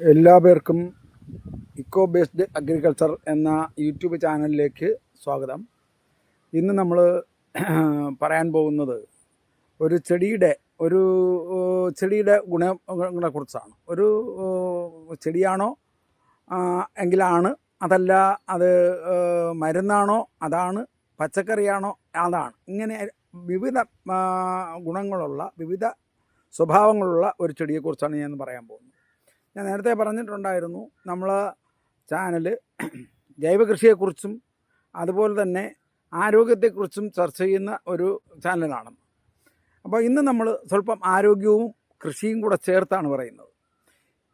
എല്ലാ പേർക്കും eco based agriculture എന്ന യൂട്യൂബ് ചാനലിലേക്ക് സ്വാഗതം. ഇന്ന് നമ്മൾ പറയാൻ പോകുന്നത് ഒരു ചെടിയുടെ ഒരു ചെടിയുടെ ഗുണങ്ങളെ കുറിച്ചാണ്. ഒരു ചെടിയാണോ എങ്കിലാണ് അതല്ല അത് മരുന്നാണോ അതാണ് പച്ചക്കറിയാണോ അതാണ്. ഇങ്ങനെ വിവിധ ഗുണങ്ങളുള്ള വിവിധ സ്വഭാവങ്ങളുള്ള ഒരു ചെടിയെക്കുറിച്ചാണ് ഞാൻ പറയാൻ പോകുന്നത്. ഞാൻ നേരത്തെ പറഞ്ഞിട്ടുണ്ടായിരുന്നു നമ്മൾ ചാനൽ ജൈവകൃഷിയെക്കുറിച്ചും അതുപോലെ തന്നെ ആരോഗ്യത്തെക്കുറിച്ചും ചർച്ച ചെയ്യുന്ന ഒരു ചാനലാണ്. അപ്പോൾ ഇന്ന് നമ്മൾ സ്വല്പം ആരോഗ്യവും കൃഷിയും കൂടെ ചേർത്താണ് പറയുന്നത്.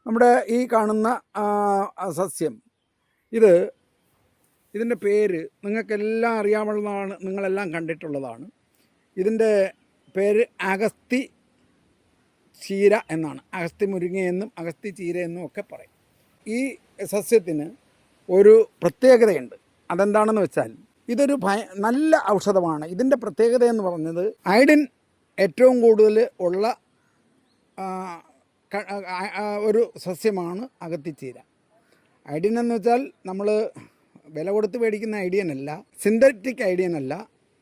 നമ്മുടെ ഈ കാണുന്ന സസ്യം ഇത് ഇതിന്റെ പേര് നിങ്ങൾക്കെല്ലാം അറിയാവുന്നതാണ് നിങ്ങളെല്ലാം കണ്ടിട്ടുള്ളതാണ്. ഇതിന്റെ പേര് അഗസ്തി ചീര എന്നാണ്. അഗസ്തി മുരിങ്ങയെന്നും അഗസ്തി ചീര എന്നും ഒക്കെ പറയും. ഈ സസ്യത്തിന് ഒരു പ്രത്യേകതയുണ്ട്. അതെന്താണെന്ന് വെച്ചാൽ ഇതൊരു ഭയ നല്ല ഔഷധമാണ്. ഇതിന്റെ പ്രത്യേകത എന്ന് പറഞ്ഞത് ഐഡിൻ ഏറ്റവും കൂടുതൽ ഉള്ള ഒരു സസ്യമാണ് അകത്തിച്ചീര ഐഡിയൻ എന്ന് വെച്ചാൽ നമ്മൾ വില കൊടുത്ത് മേടിക്കുന്ന ഐഡിയൻ അല്ല സിന്തറ്റിക് ഐഡിയൻ അല്ല.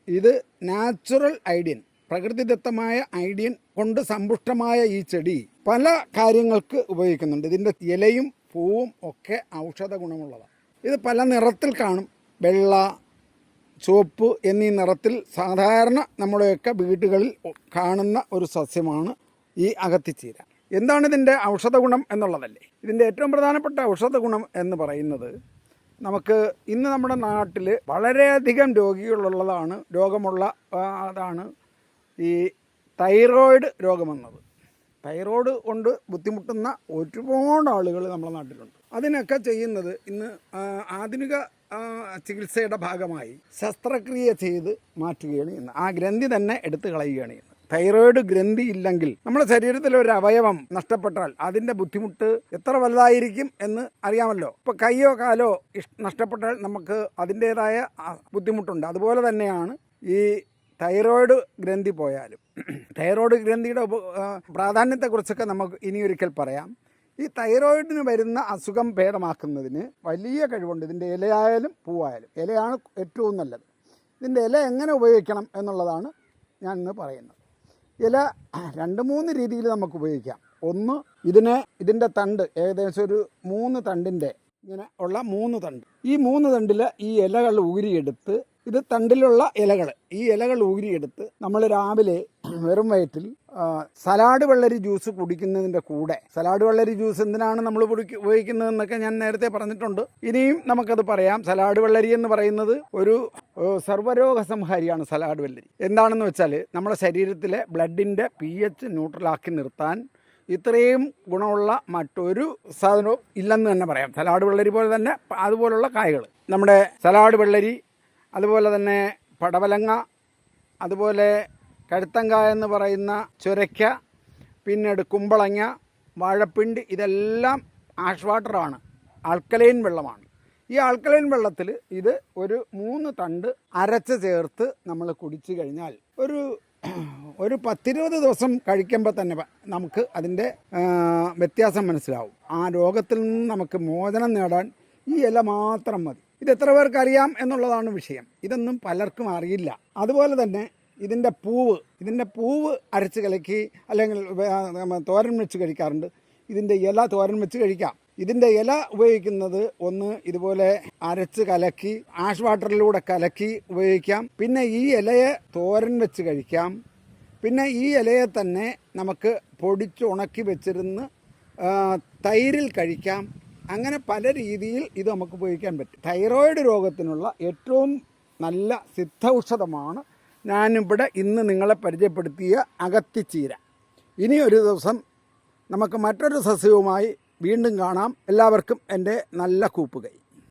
ഇത് നാച്ചുറൽ ഐഡിയൻ പ്രകൃതിദത്തമായ ഐഡിയൻ കൊണ്ട് സമ്പുഷ്ടമായ ഈ ചെടി പല കാര്യങ്ങൾക്ക് ഉപയോഗിക്കുന്നുണ്ട്. ഇതിന്റെ ഇലയും പൂവും ഒക്കെ ഔഷധ ഗുണമുള്ളതാണ്. ഇത് പല നിറത്തിൽ കാണും. വെള്ള ചുവപ്പ് എന്നീ നിറത്തിൽ സാധാരണ നമ്മുടെയൊക്കെ വീടുകളിൽ കാണുന്ന ഒരു സസ്യമാണ് ഈ അകത്തിച്ചീര. എന്താണ് ഇതിന്റെ ഔഷധ ഗുണം എന്നുള്ളതല്ലേ? ഇതിന്റെ ഏറ്റവും പ്രധാനപ്പെട്ട ഔഷധ ഗുണം എന്ന് പറയുന്നത് നമുക്ക് ഇന്ന് നമ്മുടെ നാട്ടിൽ വളരെയധികം രോഗികളുള്ളതാണ് രോഗമുള്ള അതാണ് ഈ തൈറോയിഡ് രോഗമെന്നത് തൈറോയ്ഡ് കൊണ്ട് ബുദ്ധിമുട്ടുന്ന ഒരുപാട് ആളുകൾ നമ്മുടെ നാട്ടിലുണ്ട്. അതിനൊക്കെ ചെയ്യുന്നത് ഇന്ന് ആധുനിക ചികിത്സയുടെ ഭാഗമായി ശസ്ത്രക്രിയ ചെയ്ത് മാറ്റുകയാണ് ചെയ്യുന്നത് ആ ഗ്രന്ഥി തന്നെ എടുത്തു കളയുകയാണ് ചെയ്യുന്നത് തൈറോയ്ഡ് ഗ്രന്ഥി ഇല്ലെങ്കിൽ നമ്മുടെ ശരീരത്തിലെ ഒരു അവയവം നഷ്ടപ്പെട്ടാൽ അതിന്റെ ബുദ്ധിമുട്ട് എത്ര വലുതായിരിക്കും എന്ന് അറിയാമല്ലോ. ഇപ്പോൾ കൈയോ കാലോ നഷ്ടപ്പെട്ടാൽ നമുക്ക് അതിന്റേതായ ബുദ്ധിമുട്ടുണ്ട്. അതുപോലെ തന്നെയാണ് ഈ തൈറോയ്ഡ് ഗ്രന്ഥി പോയാലും തൈറോയിഡ് ഗ്രന്ഥിയുടെ ഉപ പ്രാധാന്യത്തെക്കുറിച്ചൊക്കെ നമുക്ക് ഇനിയൊരിക്കൽ പറയാം. ഈ തൈറോയിഡിന് വരുന്ന അസുഖം ഭേദമാക്കുന്നതിന് വലിയ കഴിവുണ്ട്. ഇതിന്റെ ഇലയായാലും പൂവായാലും. ഇലയാണ് ഏറ്റവും നല്ലത്. ഇതിന്റെ ഇല എങ്ങനെ ഉപയോഗിക്കണം എന്നുള്ളതാണ് ഞാൻ ഇന്ന് പറയുന്നത്. ഇല രണ്ട് മൂന്ന് രീതിയിൽ നമുക്ക് ഉപയോഗിക്കാം. ഒന്ന് ഇതിനെ ഇതിന്റെ തണ്ട് ഏകദേശം ഒരു മൂന്ന് തണ്ടിന്റെ ഇങ്ങനെ ഉള്ള മൂന്ന് തണ്ട്. ഈ മൂന്ന് തണ്ടിൽ ഈ ഇലകൾ ഊരിയെടുത്ത് ഇത് തണ്ടിലുള്ള ഇലകൾ. ഈ ഇലകൾ ഊരിയെടുത്ത് നമ്മൾ രാവിലെ വെറും വയറ്റിൽ സലാഡ് വെള്ളരി ജ്യൂസ് കുടിക്കുന്നതിന്റെ കൂടെ. സലാഡ് വെള്ളരി ജ്യൂസ് എന്തിനാണ് നമ്മൾ ഉപയോഗിക്കുന്നതെന്നൊക്കെ ഞാൻ നേരത്തെ പറഞ്ഞിട്ടുണ്ട്. ഇനിയും നമുക്കത് പറയാം. സലാഡ് വെള്ളരി എന്ന് പറയുന്നത് ഒരു സർവരോഗ സംഹാരിയാണ് സലാഡ് വെള്ളരി. എന്താണെന്ന് വെച്ചാൽ നമ്മുടെ ശരീരത്തിലെ ബ്ലഡിന്റെ പി എച്ച് ന്യൂട്രലാക്കി നിർത്താൻ ഇത്രയും ഗുണമുള്ള മറ്റൊരു സാധനവും ഇല്ലെന്ന് തന്നെ പറയാം. സലാഡ് വെള്ളരി പോലെ തന്നെ അതുപോലുള്ള കായകൾ. നമ്മുടെ സലാഡ് വെള്ളരി അതുപോലെ തന്നെ പടവലങ്ങ അതുപോലെ കഴുത്തങ്ക എന്ന് പറയുന്ന ചുരയ്ക്ക പിന്നീട് കുമ്പളങ്ങ വാഴപ്പിണ്ടി ഇതെല്ലാം ആഷ് വാട്ടറാണ്. ആൽക്കലൈൻ വെള്ളമാണ്. ഈ ആൽക്കലൈൻ വെള്ളത്തിൽ ഇത് ഒരു മൂന്ന് തണ്ട് അരച്ച് ചേർത്ത് നമ്മൾ കുടിച്ചു കഴിഞ്ഞാൽ ഒരു ഒരു പത്തിരുപത് ദിവസം കഴിക്കുമ്പോൾ തന്നെ നമുക്ക് അതിന്റെ വ്യത്യാസം മനസ്സിലാവും. ആ രോഗത്തിൽ നിന്ന് നമുക്ക് മോചനം നേടാൻ ഈ ഇല മാത്രം മതി. ഇത് എത്ര പേർക്ക് അറിയാം എന്നുള്ളതാണ് വിഷയം. ഇതൊന്നും പലർക്കും അറിയില്ല. അതുപോലെ തന്നെ ഇതിന്റെ പൂവ് ഇതിന്റെ പൂവ് അരച്ച് കലക്കി അല്ലെങ്കിൽ തോരൻ വെച്ച് കഴിക്കാറുണ്ട്. ഇതിന്റെ ഇല തോരൻ വെച്ച് കഴിക്കാം. ഇതിന്റെ ഇല ഉപയോഗിക്കുന്നത് ഒന്ന് ഇതുപോലെ അരച്ച് കലക്കി ആഷ് വാട്ടറിലൂടെ കലക്കി ഉപയോഗിക്കാം. പിന്നെ ഈ ഇലയെ തോരൻ വെച്ച് കഴിക്കാം. പിന്നെ ഈ ഇലയെ തന്നെ നമുക്ക് പൊടിച്ചുണക്കി വെച്ചിരുന്ന് തൈരിൽ കഴിക്കാം. അങ്ങനെ പല രീതിയിൽ ഇത് നമുക്ക് ഉപയോഗിക്കാൻ പറ്റും. തൈറോയിഡ് രോഗത്തിനുള്ള ഏറ്റവും നല്ല സിദ്ധ ഔഷധമാണ് ഞാനിവിടെ ഇന്ന് നിങ്ങളെ പരിചയപ്പെടുത്തിയ അകത്തിച്ചീര. ഇനി ഒരു ദിവസം നമുക്ക് മറ്റൊരു സസ്യവുമായി വീണ്ടും കാണാം. എല്ലാവർക്കും എന്റെ നല്ല കൂപ്പുകൈ.